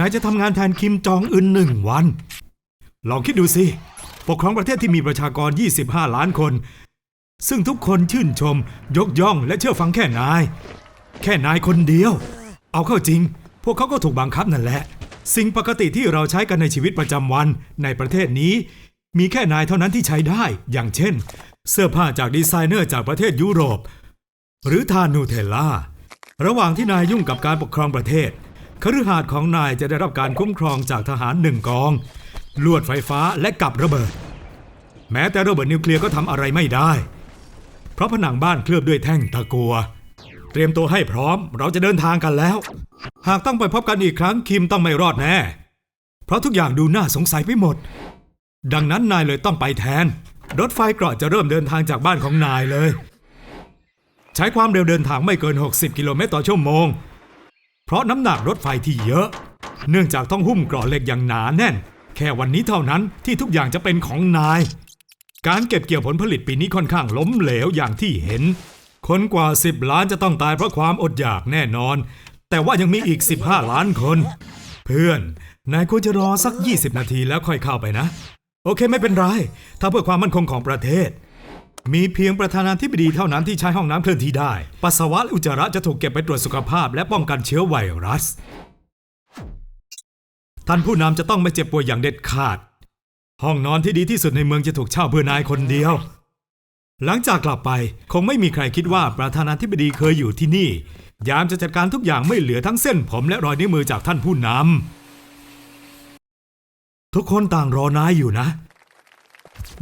นายจะทำงานแทนคิมจองอึนหนึ่งวัน ลองคิดดูสิ ปกครองประเทศที่มีประชากร 25 ล้านคน ซึ่งทุกคนชื่นชม ยกย่องและเชื่อฟังแค่นาย แค่นายคนเดียว เอาเข้าจริง พวกเขาก็ถูกบังคับนั่นแหละ สิ่งปกติที่เราใช้กันในชีวิตประจำวันในประเทศนี้ มีแค่นายเท่านั้นที่ใช้ได้ อย่างเช่น เสื้อผ้าจากดีไซเนอร์จากประเทศยุโรป หรือทานนูเทลล่า ระหว่างที่นายยุ่งกับการปกครองประเทศ คฤหาสน์ของนายจะได้รับการคุ้มครองจากทหารหนึ่งกอง ลวดไฟฟ้าและกับระเบิด แม้แต่ระเบิดนิวเคลียร์ก็ทำอะไรไม่ได้ เพราะผนังบ้านเคลือบด้วยแท่งตะกัว เตรียมตัวให้พร้อมเราจะเดินทางกันแล้ว หากต้องไปพบกันอีกครั้งคิมต้องไม่รอดแน่ เพราะทุกอย่างดูน่าสงสัยไปหมด ดังนั้นนายเลยต้องไปแทน รถไฟเกราะจะเริ่มเดินทางจากบ้านของนายเลย ใช้ความเร็วเดินทางไม่เกิน 60 กิโลเมตรต่อชั่วโมง เพราะน้ำหนักรถไฟที่เยอะ เนื่องจากต้องหุ้มกราะเหล็กอย่างหนาแน่น แค่วันนี้เท่านั้นที่ทุกอย่างจะเป็นของนาย การเก็บเกี่ยวผลผลิตปีนี้ค่อนข้างล้มเหลวอย่างที่เห็น คนกว่า 10 ล้านจะต้องตายเพราะความอดอยากแน่นอน แต่ว่ายังมีอีก 15 ล้านคน เพื่อน นายควรจะรอสัก 20 นาทีแล้วค่อยเข้าไปนะ โอเคไม่เป็นไร ถ้าเพื่อความมั่นคงของประเทศ มีเพียงประธานาธิบดีเท่านั้นที่ใช้ห้องน้ำเคลื่อนที่ได้ ปัสสาวะและอุจจาระจะถูกเก็บไปตรวจสุขภาพ และป้องกันเชื้อไวรัส ท่านผู้นำจะต้องไม่เจ็บป่วยอย่างเด็ดขาด ห้องนอนที่ดีที่สุดในเมืองจะถูกเช่าเพื่อนายคนเดียว หลังจากกลับไปคงไม่มีใครคิดว่าประธานาธิบดีเคยอยู่ที่นี่ ยามจะจัดการทุกอย่างไม่เหลือทั้งเส้นผมและรอยนิ้วมือจากท่านผู้นำทุกคนต่างรอนายอยู่นะ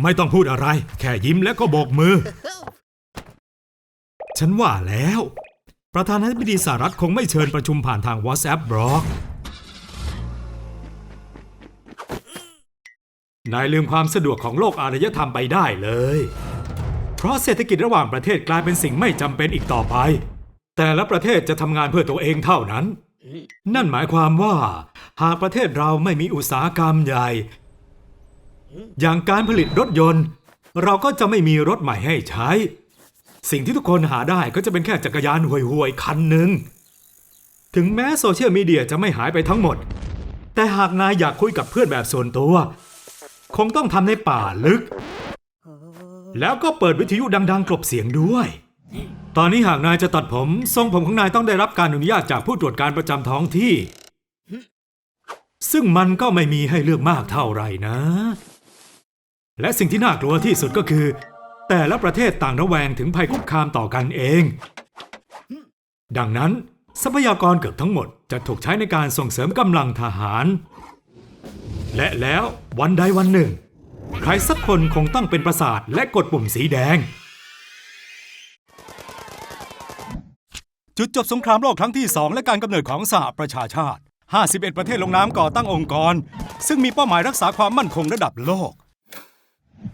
ไม่ต้องพูดอะไร แค่ยิ้มและก็โบกมือ ฉันว่าแล้ว ประธานาธิบดีสหรัฐคงไม่เชิญประชุมผ่านทาง WhatsApp บล็อก นายลืมความสะดวกของโลกอารยธรรมไปได้เลย เพราะเศรษฐกิจระหว่างประเทศกลายเป็นสิ่งไม่จำเป็นอีกต่อไป แต่ละประเทศจะทำงานเพื่อตัวเองเท่านั้น นั่นหมายความว่า หากประเทศเราไม่มีอุตสาหกรรมใหญ่ อย่างการผลิตรถยนต์ เราก็จะไม่มีรถใหม่ให้ใช้ สิ่งที่ทุกคนหาได้ก็จะเป็นแค่จักรยานห่วยๆคันหนึ่ง ถึงแม้โซเชียลมีเดียจะไม่หายไปทั้งหมด แต่หากนายอยากคุยกับเพื่อนแบบส่วนตัว คงต้องทำในป่าลึก แล้วก็เปิดวิทยุดัง ๆ กลบเสียงด้วย ตอนนี้หากนายจะตัดผมทรงผมของนายต้องได้รับการอนุญาตจากผู้ตรวจการประจำท้องที่ ซึ่งมันก็ไม่มีให้เลือกมากเท่าไหร่นะ และสิ่งที่น่ากลัวที่สุดก็คือ แต่ละประเทศต่างระแวงถึงภัยคุกคามต่อกันเอง ดังนั้นทรัพยากรเกือบทั้งหมดจะถูกใช้ในการส่งเสริมกำลังทหาร และแล้ววันใดวันหนึ่ง ใครสักคนคงต้องเป็นประสาทและกดปุ่มสีแดง จุดจบสงครามโลกครั้งที่ 2 และการกำเนิดของสหประชาชาติ 51 ประเทศลงนามก่อตั้งองค์กร ซึ่งมีเป้าหมายรักษาความมั่นคงระดับโลก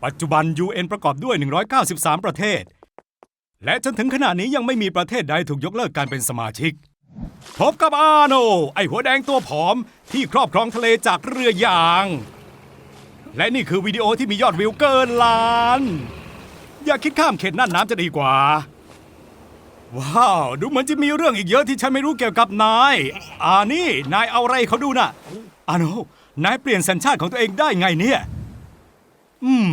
ปัจจุบัน UN ประกอบด้วย 193 ประเทศ และจนถึงขณะนี้ยังไม่มีประเทศใดถูกยกเลิกการเป็นสมาชิก พบกับอาโน ไอหัวแดงตัวผอมที่ครอบครองทะเลจากเรือยาง และนี่คือวิดีโอที่มียอดวิวเกินล้าน อย่าคิดข้ามเขตน่านน้ำจะดีกว่า ว้าว ดูเหมือนจะมีเรื่องอีกเยอะที่ฉันไม่รู้เกี่ยวกับนายอ่านี่ นายเอาอะไรเขาดูนะอาโน นายเปลี่ยนสัญชาติของตัวเองได้ไงเนี่ย อืม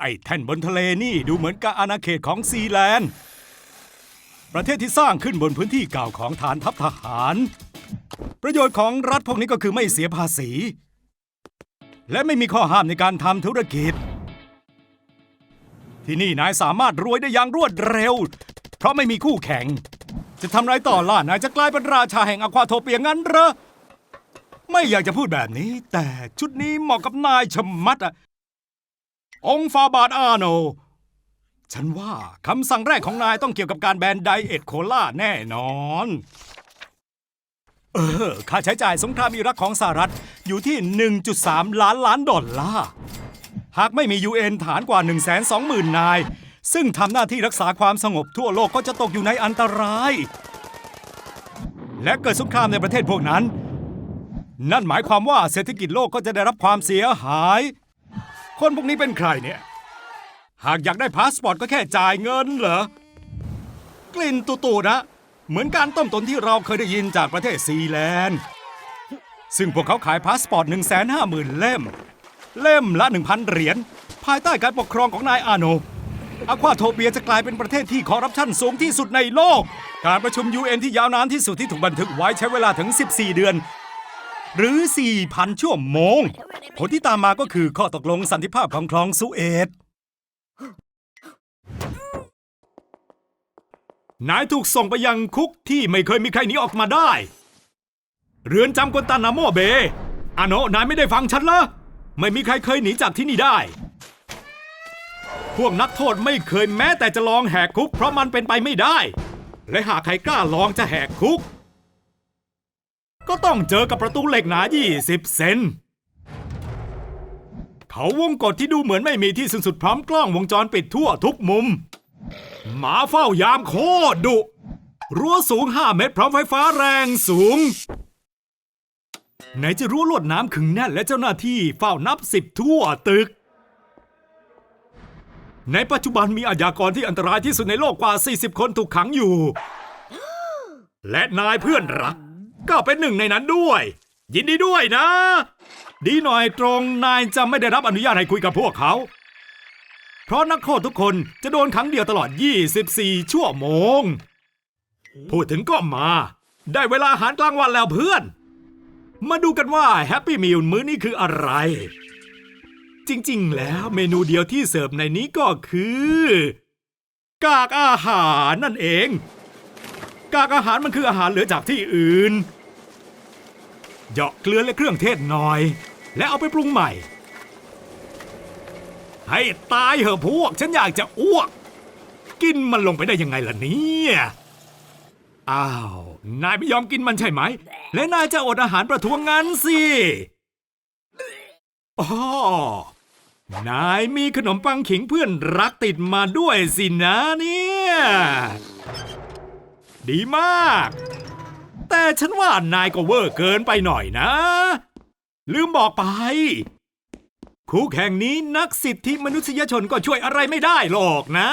ไอ้แท่นบนทะเลนี่ดูเหมือนกับอาณาเขตของซีแลนด์ ประเทศที่สร้างขึ้นบนพื้นที่เก่าของฐานทัพทหาร ประโยชน์ของรัฐพวกนี้ก็คือไม่เสียภาษี และไม่มีข้อห้ามในการทำธุรกิจ ที่นี่นายสามารถรวยได้อย่างรวดเร็ว เพราะไม่มีคู่แข่ง จะทำไรต่อล่ะนายจะกลายเป็นราชาแห่งอควาโทเปียงั้นเหรอไม่อยากจะพูดแบบนี้ แต่ชุดนี้เหมาะกับนายชะมัดอะ องค์ฟาบาทอาโน ฉันว่าคำสั่งแรกของนายต้องเกี่ยวกับการแบนไดเอทโคลาแน่นอน เออ ค่าใช้จ่ายสงครามอิรักของสหรัฐอยู่ที่ 1.3 ล้านล้านดอลลาร์ หากไม่มี UN ฐานกว่า 120,000 นาย ซึ่งทำหน้าที่รักษาความสงบทั่วโลกก็จะตกอยู่ในอันตราย และเกิดสงครามในประเทศพวกนั้น นั่นหมายความว่าเศรษฐกิจโลกก็จะได้รับความเสียหาย คนพวกนี้เป็นใครเนี่ย หากอยากได้พาสปอร์ตก็แค่จ่ายเงินเหรอ กลิ่นตุ่ๆนะ เหมือนการต้มตนที่เราเคยได้ยินจากประเทศซีแลนด์ ซึ่งพวกเขาขายพาสปอร์ต 1 5 0 0 0 0 เล่ม เล่มละ 1,000 เหรียญ ภายใต้การปกครองของนายอาโนอควาโทเปียจะกลายเป็นประเทศที่คอร์รัปชันสูงที่สุดในโลก การประชุม UN ที่ยาวนานที่สุดที่ถูกบันทึกไว้ใช้เวลาถึง 14 เดือน หรือ 4,000 ชั่วโมง ผลที่ตามมาก็คือข้อตกลงสันติภาพของคลองสุเอตนายถูกส่งไปยังคุกที่ไม่เคยมีใครหนีออกมาได้ เรือนจำกวนตานาโมเบอาโนะนายไม่ได้ฟังฉันเหรอไม่มีใครเคยหนีจากที่นี่ได้ พวกนักโทษไม่เคยแม้แต่จะลองแหกคุก เพราะมันเป็นไปไม่ได้ และหากใครกล้าลองจะแหกคุก ก็ต้องเจอกับประตูเหล็กหนา 20 เซน เขาวงกฎที่ดูเหมือนไม่มีที่สิ้นสุดพร้อมกล้องวงจรปิดทั่วทุกมุม หมาเฝ้ายามโคตรดุ รั้วสูง 5 เมตรพร้อมไฟฟ้าแรงสูง ไหนจะรั้วลวดน้ำขึงแน่นและเจ้าหน้าที่เฝ้านับสิบทั่วตึก ในปัจจุบันมีอาชญากรที่อันตรายที่สุดในโลกกว่า 40 คนถูกขังอยู่ และนายเพื่อนรัก ก็เป็นหนึ่งในนั้นด้วย ยินดีด้วยนะ ดีหน่อยตรงนายจะไม่ได้รับอนุญาตให้คุยกับพวกเขา เพราะนักโทษทุกคนจะโดนขังเดียวตลอด 24 ชั่วโมง พูดถึงก็มา ได้เวลาอาหารกลางวันแล้วเพื่อน มาดูกันว่าแฮปปี้มิลมื้อนี้คืออะไร จริงๆ แล้วเมนูเดียวที่เสิร์ฟในนี้ก็คือ กากอาหารนั่นเอง กากอาหารมันคืออาหารเหลือจากที่อื่นเหยาะเกลือและเครื่องเทศหน่อย และเอาไปปรุงใหม่ ให้ตายเหอะพวก ฉันอยากจะอ้วก กินมันลงไปได้ยังไงล่ะเนี่ยอ้าว นายไม่ยอมกินมันใช่ไหม และนายจะอดอาหารประท้วงงั้นสิอ๋อนายมีขนมปังขิงเพื่อนรักติดมาด้วยสินะเนี่ย ดีมาก แต่ฉันว่านายก็เวอร์เกินไปหน่อยนะ ลืมบอกไปคุกแห่งนี้นักสิทธิมนุษยชนก็ช่วยอะไรไม่ได้หรอกนะ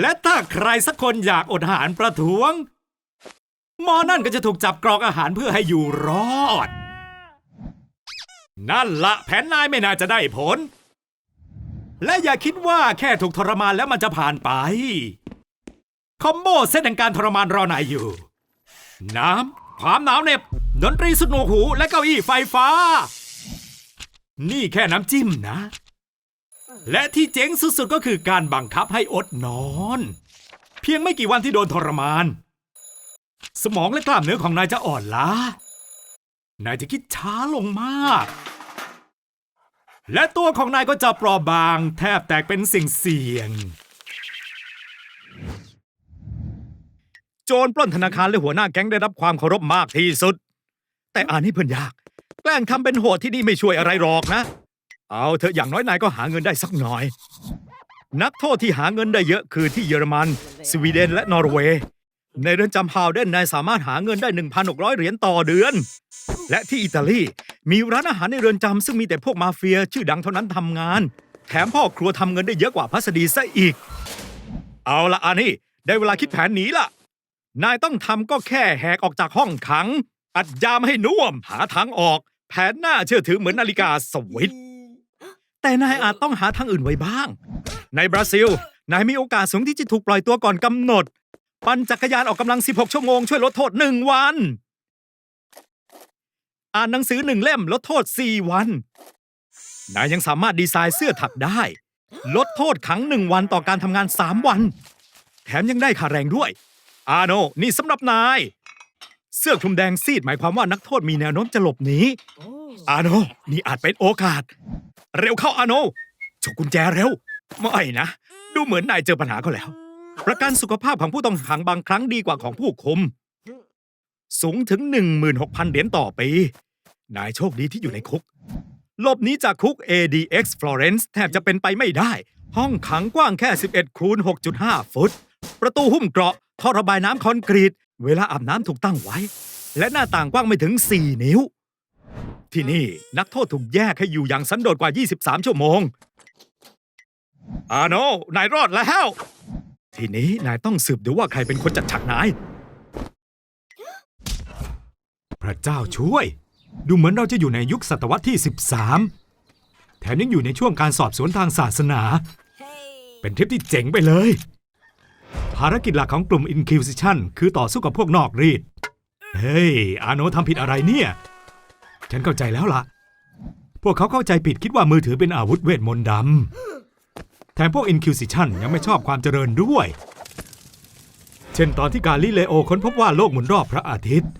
และถ้าใครสักคนอยากอดอาหารประท้วง หมอนั่นก็จะถูกจับกรอกอาหารเพื่อให้อยู่รอด นั่นละแผนนายไม่น่าจะได้ผล และอย่าคิดว่าแค่ถูกทรมานแล้วมันจะผ่านไป คอมโบเซตแห่งการทรมานรอนายอยู่ น้ำ ความหนาวเหน็บดนตรีสุดหนวกหูและเก้าอี้ไฟฟ้า นี่แค่น้ำจิ้มนะ และที่เจ๋งสุดๆก็คือการบังคับให้อดนอน เพียงไม่กี่วันที่โดนทรมาน สมองและกล้ามเนื้อของนายจะอ่อนล้านายจะคิดช้าลงมาก และตัวของนายก็จะเปราะบางแทบแตกเป็นสิ่งเสี่ยง รปล้นธนาคารและหัวหน้าแก๊งได้รับความเคารพมากที่สุด แต่อ่านให้เพื่อนยาก แกล้งทำเป็นโหดที่นี่ไม่ช่วยอะไรหรอกนะ เอาเถอะอย่างน้อยนายก็หาเงินได้สักหน่อย นักโทษที่หาเงินได้เยอะคือที่เยอรมัน สวีเดนและนอร์เวย์ ในเรือนจำฮาวเดนนายสามารถหาเงินได้ 1,600 เหรียญต่อเดือน และที่อิตาลีมีร้านอาหารในเรือนจำซึ่งมีแต่พวกมาเฟียชื่อดังเท่านั้นทำงาน แถมพ่อครัวทำเงินได้เยอะกว่าพัสดีซะอีก เอาละอันนี้ได้เวลาคิดแผนหนีละ นายต้องทำก็แค่แหกออกจากห้องขัง อัดยามให้น่วม หาทางออก แผนหน้าเชื่อถือเหมือนนาฬิกาสวิตช์แต่นายอาจต้องหาทางอื่นไว้บ้าง ในบราซิล นายมีโอกาสสูงที่จะถูกปล่อยตัวก่อนกำหนด ปั่นจักรยานออกกำลัง 16 ชั่วโมงช่วยลดโทษ 1 วัน อ่านหนังสือหนึ่งเล่มลดโทษ 4 วัน นายยังสามารถดีไซน์เสื้อถักได้ ลดโทษขังหนึ่งวันต่อการทำงาน 3 วัน แถมยังได้ค่าแรงด้วย อาโน นี่สำหรับนาย เสื้อคลุมแดงซีดหมายความว่านักโทษมีแนวโน้มจะหลบหนี อาโน นี่อาจเป็นโอกาส เร็วเข้าอาโนฉกกุญแจเร็ว ไม่นะ ดูเหมือนนายเจอปัญหาก็แล้ว ประกันสุขภาพของผู้ต้องขังบางครั้งดีกว่าของผู้คุม สูงถึง 16,000 เหรียญต่อปี นายโชคดีที่อยู่ในคุก หลบหนีจากคุก ADX Florence แทบจะเป็นไปไม่ได้ ห้องขังกว้างแค่ 11คูณ6.5 ฟุต ประตูหุ้มเกราะ ท่อระบายน้ำคอนกรีต เวลาอาบน้ำถูกตั้งไว้ และหน้าต่างกว้างไม่ถึง 4 นิ้ว ที่นี่นักโทษถูกแยกให้อยู่อย่างสันโดษกว่า 23 ชั่วโมง อาโนนายรอดแล้ว ทีนี้นายต้องสืบดูว่าใครเป็นคนจัดฉากนาย พระเจ้าช่วย ดูเหมือนเราจะอยู่ในยุคศตวรรษที่ 13 แถมยังอยู่ในช่วงการสอบสวนทางศาสนา เป็นทริปที่เจ๋งไปเลย ภารกิจหลักของกลุ่ม Inquisition คือต่อสู้กับพวกนอกรีด เฮ้ย อาโนทำผิดอะไรเนี่ย ฉันเข้าใจแล้วล่ะ พวกเขาเข้าใจผิดคิดว่ามือถือเป็นอาวุธเวทมนต์ดำ แถมพวก Inquisition ยังไม่ชอบความเจริญด้วย เช่นตอนที่กาลิเลโอค้นพบว่าโลกหมุนรอบพระอาทิตย์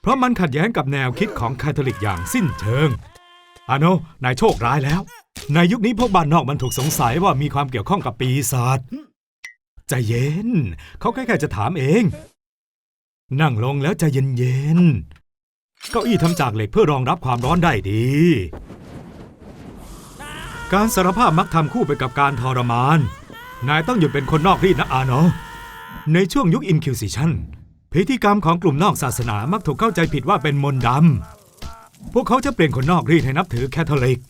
เพราะมันขัดแย้งกับแนวคิดของคาทอลิกอย่างสิ้นเชิง อาโนนายโชคร้ายแล้ว ในยุคนี้พวกบ้านนอกมันถูกสงสัยว่ามีความเกี่ยวข้องกับปีศาจ ใจเย็น เขาแค่แค่จะถามเอง นั่งลงแล้วใจเย็นๆเก้าอี้ทำจากเหล็กเพื่อรองรับความร้อนได้ดี การสารภาพมักทำคู่ไปกับการทรมาน นายต้องหยุดเป็นคนนอกรีดนะอาโนในช่วงยุค Inquisition พิธีกรรมของกลุ่มนอกศาสนามักถูกเข้าใจผิดว่าเป็นมนต์ดำ พวกเขาจะเปลี่ยนคนนอกรีดให้นับถือแคทอลิก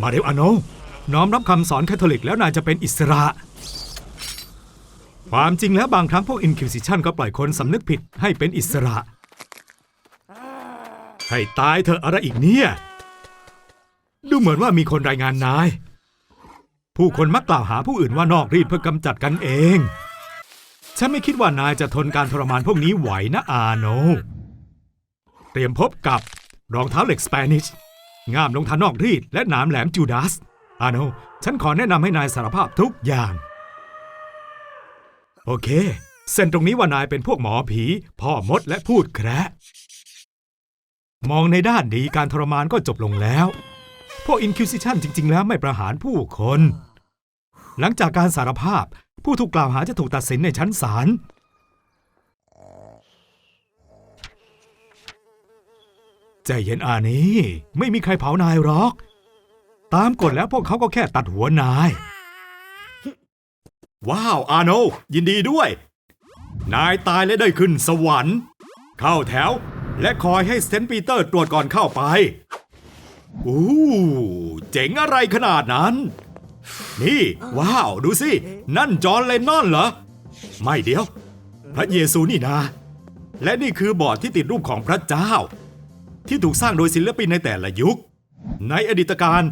มาเร็วอาโนน้อมรับคำสอนแคทอลิกแล้วนายจะเป็นอิสระ ความจริงแล้วบางครั้งพวก Inquisition ก็ปล่อยคนสำนึกผิดให้เป็นอิสระ ให้ตายเถอะอะไรอีกเนี่ย ดูเหมือนว่ามีคนรายงานนาย ผู้คนมักกล่าวหาผู้อื่นว่านอกรีดเพื่อกำจัดกันเอง ฉันไม่คิดว่านายจะทนการทรมานพวกนี้ไหวนะอาโน เตรียมพบกับรองเท้าเหล็กสเปนิชง่ามลงทานอกรีดและหนามแหลมจูดาสอาโน ฉันขอแนะนำให้นายสารภาพทุกอย่าง โอเคเส้นตรงนี้ว่านายเป็นพวกหมอผี พ่อมดและพูดแคระมองในด้านดีการทรมานก็จบลงแล้ว พวก Inquisition จริง ๆ แล้วไม่ประหารผู้คน หลังจากการสารภาพ ผู้ถูกกล่าวหาจะถูกตัดสินในชั้นศาลใจเย็นอานี่ไม่มีใครเผานายหรอก ตามกฎแล้วพวกเขาก็แค่ตัดหัวนาย ว้าว อาโน ยินดีด้วย นายตายและได้ขึ้นสวรรค์ เข้าแถว และคอยให้เซนต์ปีเตอร์ตรวจก่อนเข้าไป อู้เจ๋งอะไรขนาดนั้น นี่ ว้าว ดูสิ นั่นจอห์นเลนนอนเหรอ ไม่เดียว พระเยซูนี่นาและนี่คือบอร์ดที่ติดรูปของพระเจ้า ที่ถูกสร้างโดยศิลปินในแต่ละยุค ในอดีตการ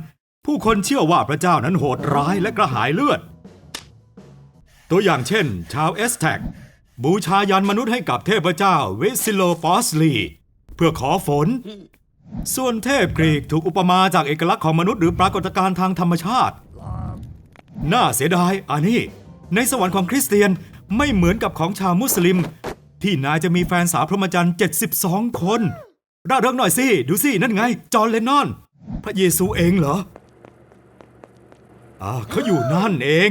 ผู้คนเชื่อว่าพระเจ้านั้นโหดร้ายและกระหายเลือด ตัวอย่างเช่น ชาวเอสแท็กบูชายันมนุษย์ให้กับเทพเจ้าเวสซิโลปอสลี เพื่อขอฝน ส่วนเทพกรีกถูกอุปมาจากเอกลักษณ์ของมนุษย์หรือปรากฏการณ์ทางธรรมชาติ น่าเสียดายอันนี้ ในสวรรค์ของคริสเตียนไม่เหมือนกับของชาวมุสลิม ที่นายจะมีแฟนสาวพรหมจรรย์ 72 คนร่าเริงหน่อยสิ ดูสิ นั่นไง จอห์นเลนนอน พระเยซูเองเหรออ่าเขาอยู่นั่นเอง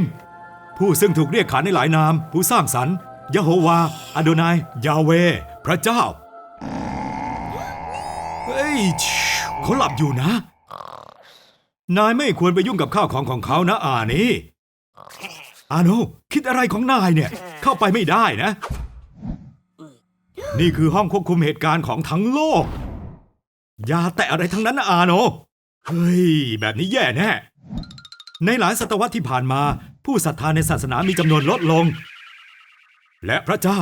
ผู้ซึ่งถูกเรียกขานในหลายนาม ผู้สร้างสรรค์ยะโฮวาอโดนาย ยาเว พระเจ้า เฮ้ยเขาหลับอยู่นะ นายไม่ควรไปยุ่งกับข้าวของของเขานะอานี่อาโนคิดอะไรของนายเนี่ย เข้าไปไม่ได้นะ นี่คือห้องควบคุมเหตุการณ์ของทั้งโลก อย่าแตะอะไรทั้งนั้นนะอาโน เฮ้ย แบบนี้แย่แน่ในหลายศตวรรษที่ผ่านมา ผู้ศรัทธาในศาสนามีจำนวนลดลง และพระเจ้า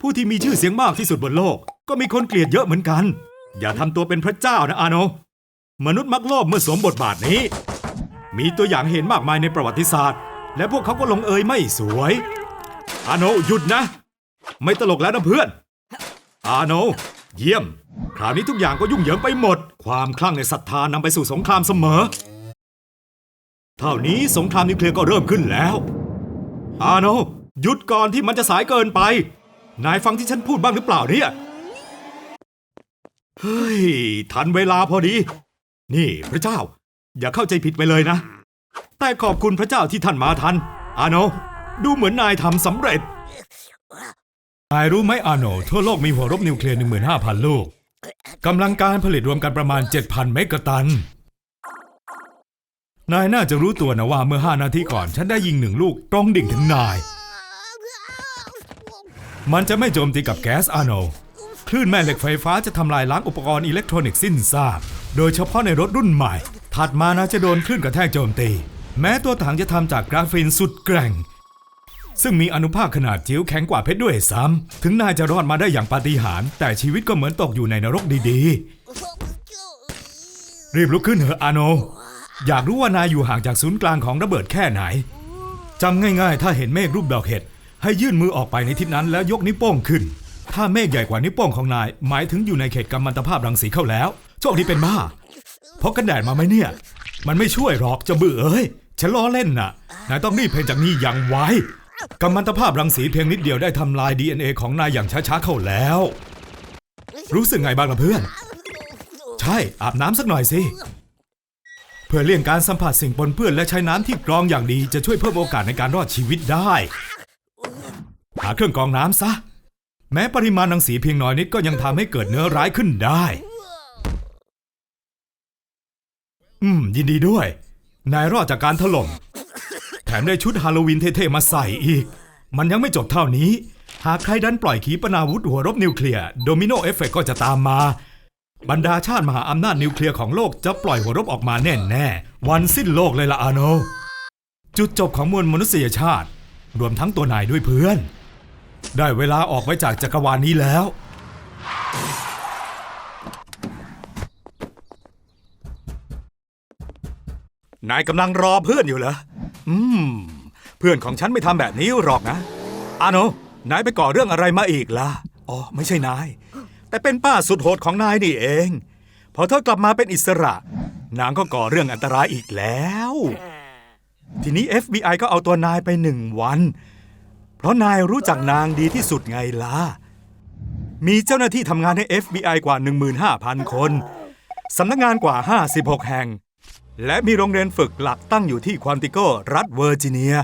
ผู้ที่มีชื่อเสียงมากที่สุดบนโลก ก็มีคนเกลียดเยอะเหมือนกัน อย่าทำตัวเป็นพระเจ้านะอาโน มนุษย์มักโลภเมื่อสวมบทบาทนี้ มีตัวอย่างเห็นมากมายในประวัติศาสตร์ และพวกเขาก็ลงเอยไม่สวย อาโนหยุดนะ ไม่ตลกแล้วนะเพื่อน อาโน เยี่ยม คราวนี้ทุกอย่างก็ยุ่งเหยิงไปหมด ความคลั่งในศรัทธานำไปสู่สงครามเสมอ เท่านี้สงครามนิวเคลียร์ก็เริ่มขึ้นแล้ว อาโนหยุดก่อนที่มันจะสายเกินไป นายฟังที่ฉันพูดบ้างหรือเปล่าเนี่ย เฮ้ย ทันเวลาพอดี นี่พระเจ้า อย่าเข้าใจผิดไปเลยนะ แต่ขอบคุณพระเจ้าที่ท่านมาทัน อาโนดูเหมือนนายทำสำเร็จ นายรู้ไหมอาโนทั่วโลกมีหัวรบนิวเคลียร์ 15,000 ลูก กำลังการผลิตรวมกันประมาณ 7,000 เมกะตัน นายน่าจะรู้ตัวนะว่าเมื่อ5นาทีก่อน ฉันได้ยิงหนึ่งลูกตรงดิ่งถึงนาย มันจะไม่โจมตีกับแก๊สอาโนคลื่นแม่เหล็กไฟฟ้าจะทำลายล้างอุปกรณ์อิเล็กทรอนิกส์สิ้นซากโดยเฉพาะในรถรุ่นใหม่ ถัดมานะจะโดนคลื่นกระแทกโจมตี แม้ตัวถังจะทำจากกราฟีนสุดแกร่ง ซึ่งมีอนุภาคขนาดจิ๋วแข็งกว่าเพชรด้วยซ้ำถึงนายจะรอดมาได้อย่างปาฏิหาริย์แต่ชีวิตก็เหมือนตกอยู่ในนรกดีๆ รีบลุกขึ้นเถอะอาโน อยากรู้ว่านายอยู่ห่างจากศูนย์กลางของระเบิดแค่ไหนจำง่ายๆ ถ้าเห็นเมฆรูปดอกเห็ดให้ยื่นมือออกไปในทิศนั้นแล้วยกนิ้วโป้งขึ้น ถ้าเมฆใหญ่กว่านิ้วโป้งของนาย หมายถึงอยู่ในเขตกัมมันตภาพรังสีเข้าแล้ว โชคดีเป็นบ้าพกกันแดดมาไหมเนี่ย มันไม่ช่วยหรอกจะเบื่อเอ้ยฉันล้อเล่นน่ะ นายต้องรีบเพนจากนี้อย่างไวกัมมันตภาพรังสีเพียงนิดเดียวได้ทำลาย DNA ของนายอย่างช้าๆเข้าแล้ว รู้สึกไงบ้างล่ะเพื่อน ใช่อาบน้ำสักหน่อยสิ พื่อเลี่ยงการสัมผัสสิ่งปนเปื้อนและใช้น้ำที่กรองอย่างดีจะช่วยเพิ่มโอกาสในการรอดชีวิตได้ หาเครื่องกรองน้ำซะ แม้ปริมาณรังสีเพียงน้อยนิดก็ยังทำให้เกิดเนื้อร้ายขึ้นได้ อืม ยินดีด้วย นายรอดจากการถล่ม แถมได้ชุดฮาโลวีนเท่ๆมาใส่อีก มันยังไม่จบเท่านี้ หากใครดันปล่อยขีปนาวุธหัวรบนิวเคลียร์โดมิโนเอฟเฟกก็จะตามมา บรรดาชาติมหาอำนาจนิวเคลียร์ของโลกจะปล่อยหัวรบออกมาแน่แน่ๆวันสิ้นโลกเลยละอาโน จุดจบของมวลมนุษยชาติ รวมทั้งตัวนายด้วยเพื่อน ได้เวลาออกไปจากจักรวาลนี้แล้ว นายกำลังรอเพื่อนอยู่เหรอ อืม เพื่อนของฉันไม่ทำแบบนี้หรอกนะ อาโน นายไปก่อเรื่องอะไรมาอีกล่ะ อ๋อ ไม่ใช่นาย แต่เป็นป้าสุดโหดของนายนี่เอง พอเธอกลับมาเป็นอิสระ นางก็ก่อเรื่องอันตรายอีกแล้ว ทีนี้ FBI ก็เอาตัวนายไปหนึ่งวัน เพราะนายรู้จักนางดีที่สุดไงล่ะ มีเจ้าหน้าที่ทำงานให้ FBI กว่า 15,000 คนสำนักงานกว่า 56 แห่ง และมีโรงเรียนฝึกหลักตั้งอยู่ที่ควอนติโกรัฐเวอร์จิเนีย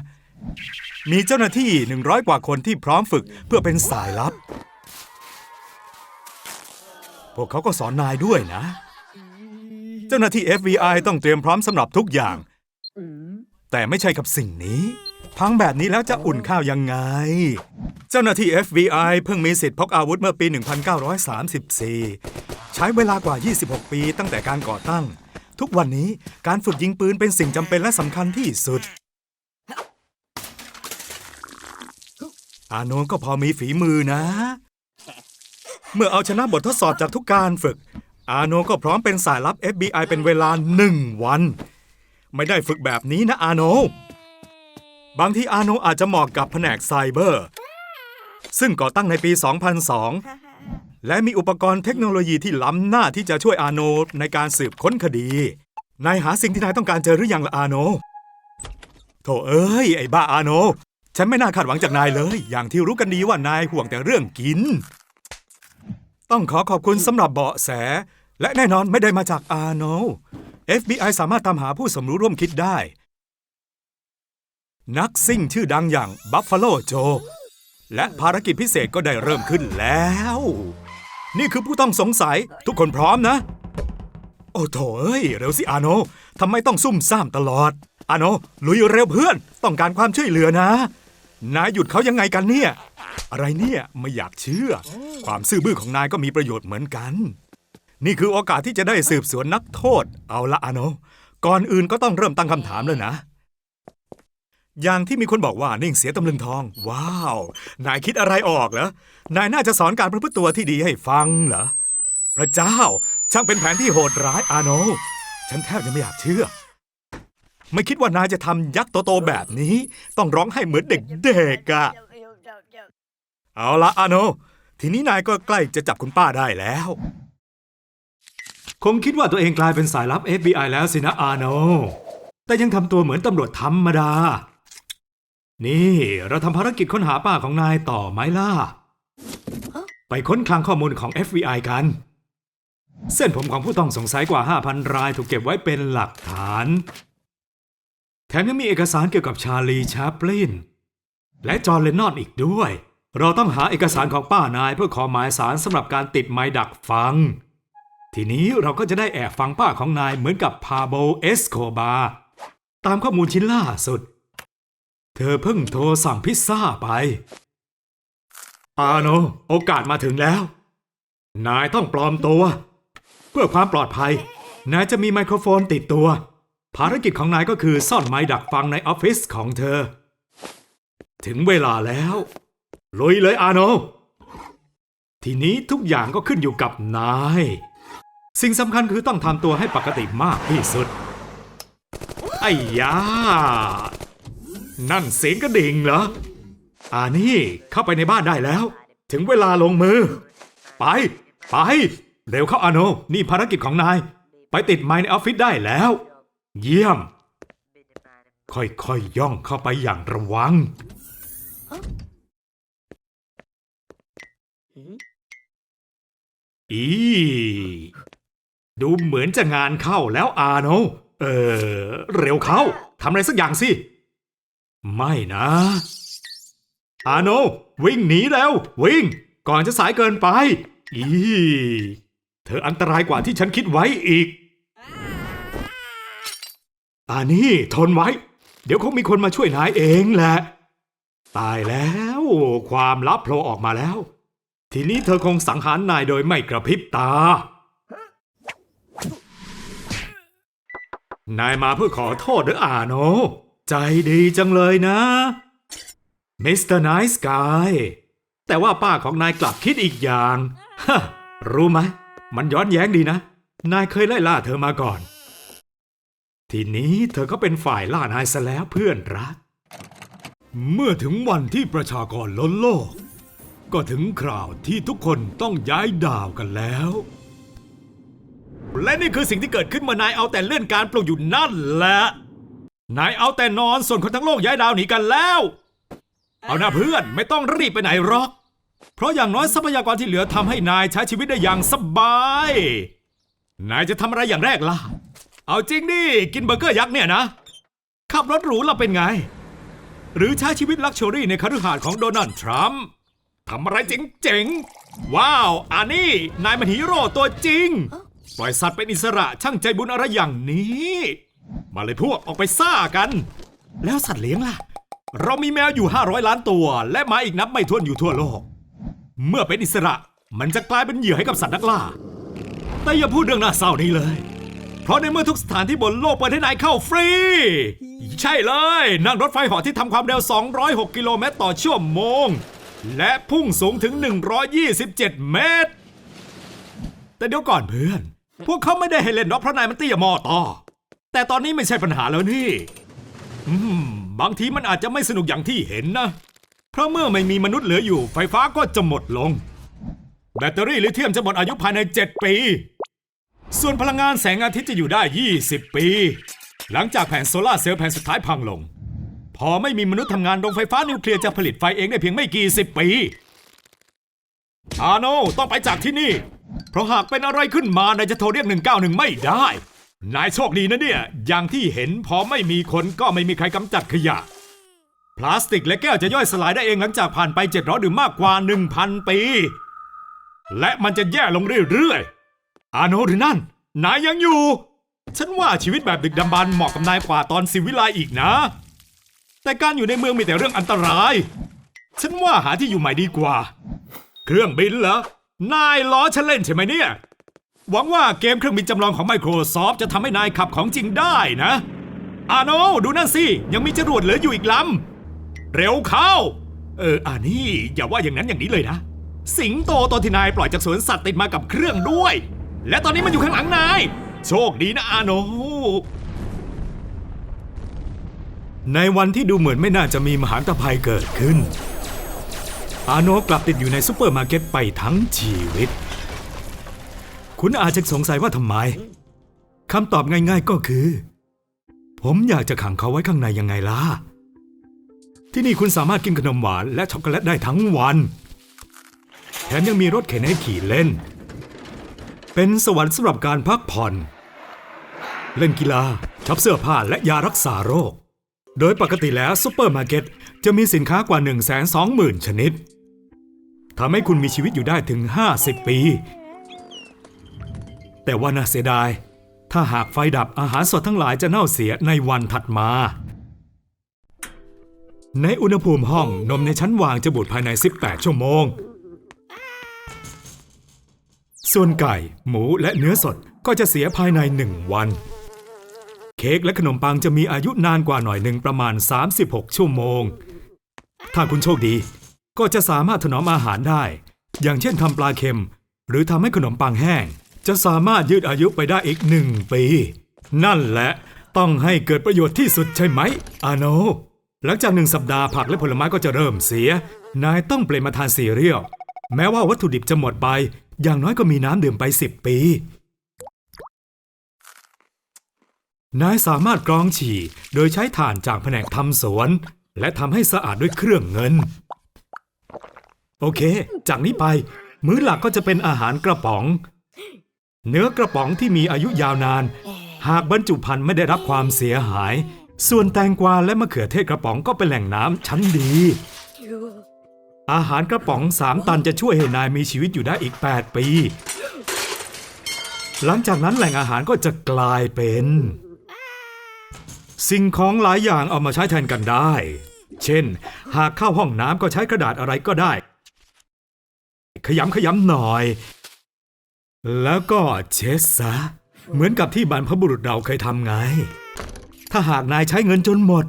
มีเจ้าหน้าที่ 100 กว่าคนที่พร้อมฝึกเพื่อเป็นสายลับ พวกเขาก็สอนนายด้วยนะ เจ้าหน้าที่ FBI ต้องเตรียมพร้อมสำหรับทุกอย่าง แต่ไม่ใช่กับสิ่งนี้ พังแบบนี้แล้วจะอุ่นข้าวยังไง เจ้าหน้าที่ FBI เพิ่งมีสิทธิ์พกอาวุธเมื่อปี 1934 ใช้เวลากว่า 26 ปีตั้งแต่การก่อตั้ง ทุกวันนี้การฝึกยิงปืนเป็นสิ่งจำเป็นและสำคัญที่สุด อาโนนก็พอมีฝีมือนะ เมื่อเอาชนะบททดสอบจากทุกการฝึก อาโนก็พร้อมเป็นสายลับ FBI เป็นเวลาหนึ่งวัน ไม่ได้ฝึกแบบนี้นะอาโน บางทีอาโนอาจจะเหมาะกับแผนกไซเบอร์ ซึ่งก่อตั้งในปี 2002 และมีอุปกรณ์เทคโนโลยีที่ล้ำหน้าที่จะช่วยอาโนในการสืบค้นคดี นายหาสิ่งที่นายต้องการเจอหรือยังละอาโน โถเอ้ย ไอ้บ้าอาโน ฉันไม่น่าคาดหวังจากนายเลย อย่างที่รู้กันดีว่านายห่วงแต่เรื่องกิน ต้องขอขอบคุณสำหรับเบาะแส และแน่นอนไม่ได้มาจากอาโน FBI สามารถตามหาผู้สมรู้ร่วมคิดได้ นักซิ่งชื่อดังอย่างบัฟฟาโลโจ และภารกิจพิเศษก็ได้เริ่มขึ้นแล้ว นี่คือผู้ต้องสงสัยทุกคนพร้อมนะ โอ้โถเอ้ย เร็วสิอาโนทำไมต้องซุ่มซ่ามตลอด อาโนลุยเร็วเพื่อน ต้องการความช่วยเหลือนะ นายหยุดเขายังไงกันเนี่ย อะไรเนี่ยไม่อยากเชื่อ ความซื่อบื้อของนายก็มีประโยชน์เหมือนกัน นี่คือโอกาสที่จะได้สืบสวนนักโทษ เอาละอาโนก่อนอื่นก็ต้องเริ่มตั้งคำถามแล้วนะ อย่างที่มีคนบอกว่านิ่งเสียตำลึงทอง ว้าว นายคิดอะไรออกเหรอนายน่าจะสอนการประพฤติตัวที่ดีให้ฟังเหรอพระเจ้า ช่างเป็นแผนที่โหดร้ายอาโน ฉันแทบจะไม่อยากเชื่อ ไม่คิดว่านายจะทำยักษ์โตๆแบบนี้ ต้องร้องให้เหมือนเด็กๆอะ เอาละอาโน ทีนี้นายก็ใกล้จะจับคุณป้าได้แล้ว คงคิดว่าตัวเองกลายเป็นสายลับ FBI แล้วสินะอาโน แต่ยังทำตัวเหมือนตำรวจธรรมดา นี่เราทำภารกิจค้นหาป้าของนายต่อไหมล่ะ ไปค้นคลังข้อมูลของ FBI กัน เส้นผมของผู้ต้องสงสัยกว่า 5,000 รายถูกเก็บไว้เป็นหลักฐาน แถมยังมีเอกสารเกี่ยวกับชาลีชาปลินและจอห์นเลนนอนอีกด้วย เราต้องหาเอกสารของป้านายเพื่อขอหมายสารสำหรับการติดไม้ดักฟัง ทีนี้เราก็จะได้แอบฟังป้าของนายเหมือนกับพาโบเอสโคบา ตามข้อมูลชิ้นล่าสุด เธอเพิ่งโทรสั่งพิซซ่าไปอาโน โอกาสมาถึงแล้ว นายต้องปลอมตัว เพื่อความปลอดภัย นายจะมีไมโครโฟนติดตัว ภารกิจของนายก็คือซ่อนไม้ดักฟังในออฟฟิศของเธอ ถึงเวลาแล้ว ลุยเลยอาโน ทีนี้ทุกอย่างก็ขึ้นอยู่กับนาย สิ่งสำคัญคือต้องทำตัวให้ปกติมากที่สุด ไอ้ยา นั่นเสียงกระดิ่งเหรอ อ่านี่เข้าไปในบ้านได้แล้ว ถึงเวลาลงมือ ไป ไป เร็วเข้าอาโน นี่ภารกิจของนาย ไปติดไม้ในออฟฟิศได้แล้ว เยี่ยม ค่อยๆยย่องเข้าไปอย่างระวัง อีดูเหมือนจะงานเข้าแล้วอาโนเออ เร็วเข้าทำอะไรสักอย่างสิ ไม่นะ อาโน วิ่งหนีแล้ว วิ่ง ก่อนจะสายเกินไป อีเธออันตรายกว่าที่ฉันคิดไว้อีกอานี่ทนไว้ เดี๋ยวคงมีคนมาช่วยนายเองแหละ ตายแล้ว ความลับโผล่ออกมาแล้ว ทีนี้เธอคงสังหารนายโดยไม่กระพริบตา นายมาเพื่อขอโทษหรืออาโน ใจดีจังเลยนะ มิสเตอร์ไนส์กาย แต่ว่าป้าของนายกลับคิดอีกอย่าง ฮะ รู้ไหม มันย้อนแย้งดีนะ นายเคยไล่ล่าเธอมาก่อน ทีนี้เธอก็เป็นฝ่ายล่านายซะแล้วเพื่อนรัก เมื่อถึงวันที่ประชากรล้นโลก ก็ถึงคราวที่ทุกคนต้องย้ายดาวกันแล้ว และนี่คือสิ่งที่เกิดขึ้นเมื่อนายเอาแต่เลื่อนการปลุกอยู่นั่นแหละ นายเอาแต่นอนส่วนคนทั้งโลกย้ายดาวหนีกันแล้ว เอาหน้าเพื่อนไม่ต้องรีบไปไหนหรอก เพราะอย่างน้อยทรัพยากรที่เหลือทำให้นายใช้ชีวิตได้อย่างสบาย นายจะทำอะไรอย่างแรกล่ะ เอาจริงดิกินเบอร์เกอร์ยักษ์เนี่ยนะ ขับรถหรูเราเป็นไง หรือใช้ชีวิตลักชัวรี่ในคฤหาสน์ของโดนัลด์ทรัมป์ ทำอะไรเจ๋งๆ ว้าวอันนี้นายมันฮีโร่ตัวจริง ปล่อยสัตว์เป็นอิสระช่างใจบุญอะไรอย่างนี้ มาเลยพวกออกไปซ่ากัน แล้วสัตว์เลี้ยงล่ะ เรามีแมวอยู่ 500 ล้านตัว และหมาอีกนับไม่ถ้วนอยู่ทั่วโลก เมื่อเป็นอิสระมันจะกลายเป็นเหยื่อให้กับสัตว์นักล่า แต่อย่าพูดเรื่องน่าเศร้านี้เลย เพราะในเมื่อทุกสถานที่บนโลกเปิดให้นายเข้าฟรี ใช่เลย นั่งรถไฟเหาะที่ทำความเร็ว 206 กิโลเมตรต่อชั่วโมง และพุ่งสูงถึง 127 เมตร แต่เดี๋ยวก่อนเพื่อน พวกเขาไม่ได้ให้เล่นนกเพราะนายมันเตี้ยมอต่อ แต่ตอนนี้ไม่ใช่ปัญหาแล้วนี่อืมบางทีมันอาจจะไม่สนุกอย่างที่เห็นนะ เพราะเมื่อไม่มีมนุษย์เหลืออยู่ไฟฟ้าก็จะหมดลง แบตเตอรี่ลิเธียมจะหมดอายุภายใน 7 ปี ส่วนพลังงานแสงอาทิตย์จะอยู่ได้ 20 ปี หลังจากแผงโซลาร์เซลล์แผงสุดท้ายพังลง พอไม่มีมนุษย์ทำงานโรงไฟฟ้านิวเคลียร์จะผลิตไฟเองได้เพียงไม่กี่สิบปีอาโนต้องไปจากที่นี่ เพราะหากเป็นอะไรขึ้นมานายจะโทรเรียก 191 ไม่ได้ นายโชคดีนะเนี่ย อย่างที่เห็นพอไม่มีคนก็ไม่มีใครกำจัดขยะ พลาสติกและแก้วจะย่อยสลายได้เองหลังจากผ่านไป 700หรือมากกว่า 1,000 ปี และมันจะแย่ลงเรื่อยๆ อาโนหรือนั่น นายยังอยู่ ฉันว่าชีวิตแบบดึกดำบรรพ์เหมาะกับนายกว่าตอนสิวิไลอีกนะ แต่การอยู่ในเมืองมีแต่เรื่องอันตราย ฉันว่าหาที่อยู่ใหม่ดีกว่า เครื่องบินเหรอ นายล้อฉันเล่นใช่ไหมเนี่ย หวังว่าเกมเครื่องบินจำลองของ Microsoft จะทำให้นายขับของจริงได้นะอาโนดูนั่นสิ ยังมีจรวดเหลืออยู่อีกลำ เร็วเข้า เอออานี่ อย่าว่าอย่างนั้นอย่างนี้เลยนะ สิงโตตัวที่นายปล่อยจากสวนสัตว์ติดมากับเครื่องด้วย และตอนนี้มันอยู่ข้างหลังนาย โชคดีนะอาโน ในวันที่ดูเหมือนไม่น่าจะมีมหาตภัยเกิดขึ้น อาโนกลับติดอยู่ในซูเปอร์มาร์เก็ตไปทั้งชีวิต คุณอาจจะสงสัยว่าทำไมคำตอบง่ายๆก็คือ ผมอยากจะขังเขาไว้ข้างในยังไงล่ะ ที่นี่คุณสามารถกินขนมหวานและช็อกโกแลตได้ทั้งวัน แถมยังมีรถเข็นให้ขี่เล่น เป็นสวรรค์สำหรับการพักผ่อน เล่นกีฬาช็อปเสื้อผ้าและยารักษาโรค โดยปกติแล้วซูเปอร์มาร์เก็ตจะมีสินค้ากว่า 1 2 0 0 0 0 ชนิดทำให้คุณมีชีวิตอยู่ได้ถึง 50 ปี แต่ว่าน่าเสียดาย ถ้าหากไฟดับอาหารสดทั้งหลายจะเน่าเสียในวันถัดมา ในอุณหภูมิห้องนมในชั้นวางจะบูดภายใน 18 ชั่วโมง ส่วนไก่ หมูและเนื้อสดก็จะเสียภายใน 1 วัน เค้กและขนมปังจะมีอายุนานกว่าหน่อยหนึ่งประมาณ 36 ชั่วโมง ถ้าคุณโชคดี ก็จะสามารถถนอมอาหารได้ อย่างเช่นทำปลาเค็ม หรือทำให้ขนมปังแห้ง จะสามารถยืดอายุไปได้อีกหนึ่งปี นั่นแหละ ต้องให้เกิดประโยชน์ที่สุดใช่ไหม อาโน หลังจากหนึ่งสัปดาห์ผักและผลไม้ก็จะเริ่มเสีย นายต้องเปลี่ยนมาทานซีเรียล แม้ว่าวัตถุดิบจะหมดไป อย่างน้อยก็มีน้ำดื่มไป 10 ปี นายสามารถกรองฉี่โดยใช้ถ่านจากแผนกทำสวน และทำให้สะอาดด้วยเครื่องเงิน โอเค จากนี้ไป มื้อหลักก็จะเป็นอาหารกระป๋อง เนื้อกระป๋องที่มีอายุยาวนาน หากบรรจุภัณฑ์ไม่ได้รับความเสียหาย ส่วนแตงกวาและมะเขือเทศกระป๋องก็เป็นแหล่งน้ำชั้นดี อาหารกระป๋องสามตันจะช่วยให้นายมีชีวิตอยู่ได้อีก 8 ปี หลังจากนั้นแหล่งอาหารก็จะกลายเป็น สิ่งของหลายอย่างเอามาใช้แทนกันได้ เช่น หากเข้าห้องน้ำก็ใช้กระดาษอะไรก็ได้ ขยำขยำหน่อย แล้วก็เช็ดซะ เหมือนกับที่บรรพบุรุษเราเคยทำไง ถ้าหากนายใช้เงินจนหมด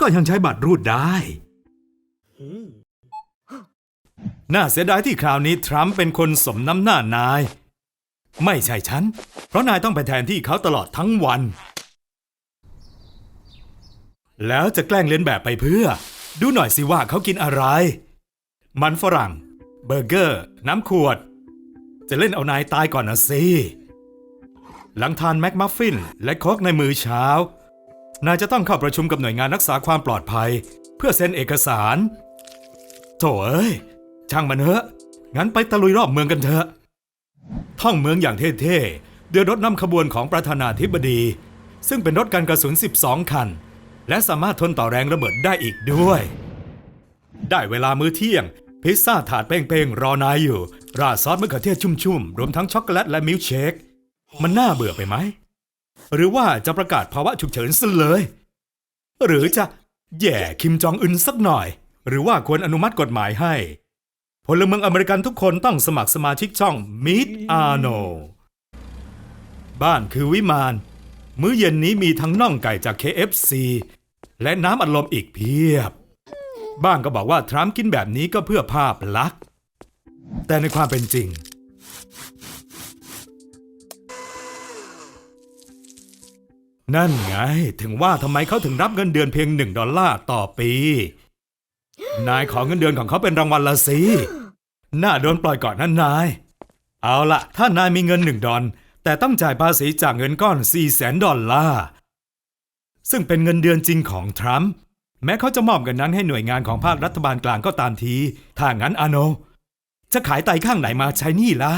ก็ยังใช้บัตรรูดได้ น่าเสียดายที่คราวนี้ทรัมป์เป็นคนสมน้ำหน้านาย ไม่ใช่ฉัน เพราะนายต้องไปแทนที่เขาตลอดทั้งวัน แล้วจะแกล้งเลียนแบบไปเพื่อ ดูหน่อยสิว่าเขากินอะไร มันฝรั่ง เบอร์เกอร์ น้ำขวด จะเล่นเอานายตายก่อนนะสิหลังทานแม็กมัฟฟิน และโคกในมือเช้า นายจะต้องเข้าประชุมกับหน่วยงานรักษาความปลอดภัย เพื่อเซ็นเอกสารโถเอ้ย ช่างมันเถอะ งั้นไปตะลุยรอบเมืองกันเถอะ ท่องเมืองอย่างเท่ๆด้วยรถนำขบวนของประธานาธิบดี ซึ่งเป็นรถกันกระสุน 12 คัน และสามารถทนต่อแรงระเบิดได้อีกด้วย ได้เวลามื้อเที่ยง พิซซ่าถาดเป้งๆ รอนายอยู่ ราดซอสมะเขือเทศชุ่มๆ รวมทั้งช็อกโกแลตและมิลค์เชค มันน่าเบื่อไปไหม หรือว่าจะประกาศภาวะฉุกเฉินซะเลย หรือจะแย่คิมจองอึนสักหน่อย หรือว่าควรอนุมัติกฎหมายให้ พลเมืองอเมริกันทุกคนต้องสมัครสมาชิกช่อง Meet Arno บ้านคือวิมาน มื้อเย็นนี้มีทั้งน่องไก่จาก KFC และน้ำอัดลมอีกเพียบ บ้างก็บอกว่าทรัมป์กินแบบนี้ก็เพื่อภาพลักษณ์ แต่ในความเป็นจริง นั่นไง ถึงว่าทำไมเขาถึงรับเงินเดือนเพียงหนึ่งดอลลาร์ต่อปี นายขอเงินเดือนของเขาเป็นรางวัลละสิน่าโดนปล่อยก่อนนั่นนาย เอาละถ้านายมีเงินหนึ่งดอลแต่ต้องจ่ายภาษีจากเงินก้อน4ี่แสนดอลลาร์ ซึ่งเป็นเงินเดือนจริงของทรัมป์แม้เขาจะมอบเงินนั้นให้หน่วยงานของภาครัฐบาลกลางก็ตามที ถ้างั้นอาโน จะขายไตข้างไหนมาใช้หนี่ล่ะ